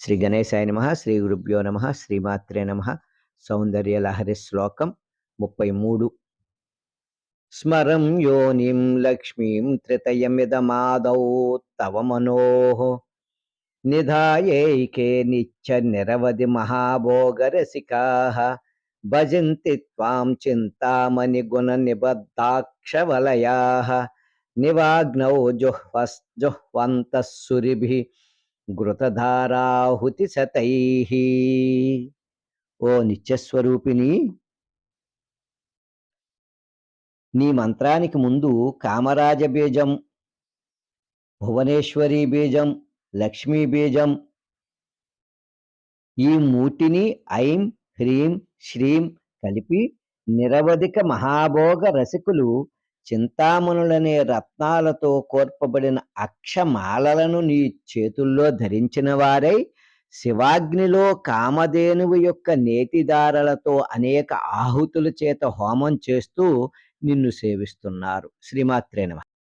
శ్రీ గణేశాయ నమ శ్రీ గురుభ్యో నమ శ్రీమాత్రే నమ. సౌందర్య లహరి శ్లోకం ముప్పై మూడు స్మరం యోనిం లక్ష్మీం త్రితయమిదమాదౌ తవ మనోః. నిధాయైకే నిత్య నిరవధి మహాభోగరసికాః. భజంతి త్వాం చింతామణి గుణ నిబద్ధాక్షవలయాః. నివాగ్నౌ జుహ్వస్ జుహ్వంతః సురిభిः. ఘృతధారాహుతి సతై. ఓ నిత్యస్వరూపిణి నీ మంత్రానికి ముందు కామరాజ బీజం భువనేశ్వరి బీజం లక్ష్మీ బీజం ఈ మూటిని ఐం హ్రీం శ్రీం కలిపి నిరవధిక మహాభోగ రసికులు చింతామణులనే రత్నాలతో కోర్పబడిన అక్షమాలలను నీ చేతుల్లో ధరించిన వారై శివాగ్నిలో కామధేనువు యొక్క నేతిదారలతో అనేక ఆహుతుల చేత హోమం చేస్తూ నిన్ను సేవిస్తున్నారు. శ్రీమాత్రేనమ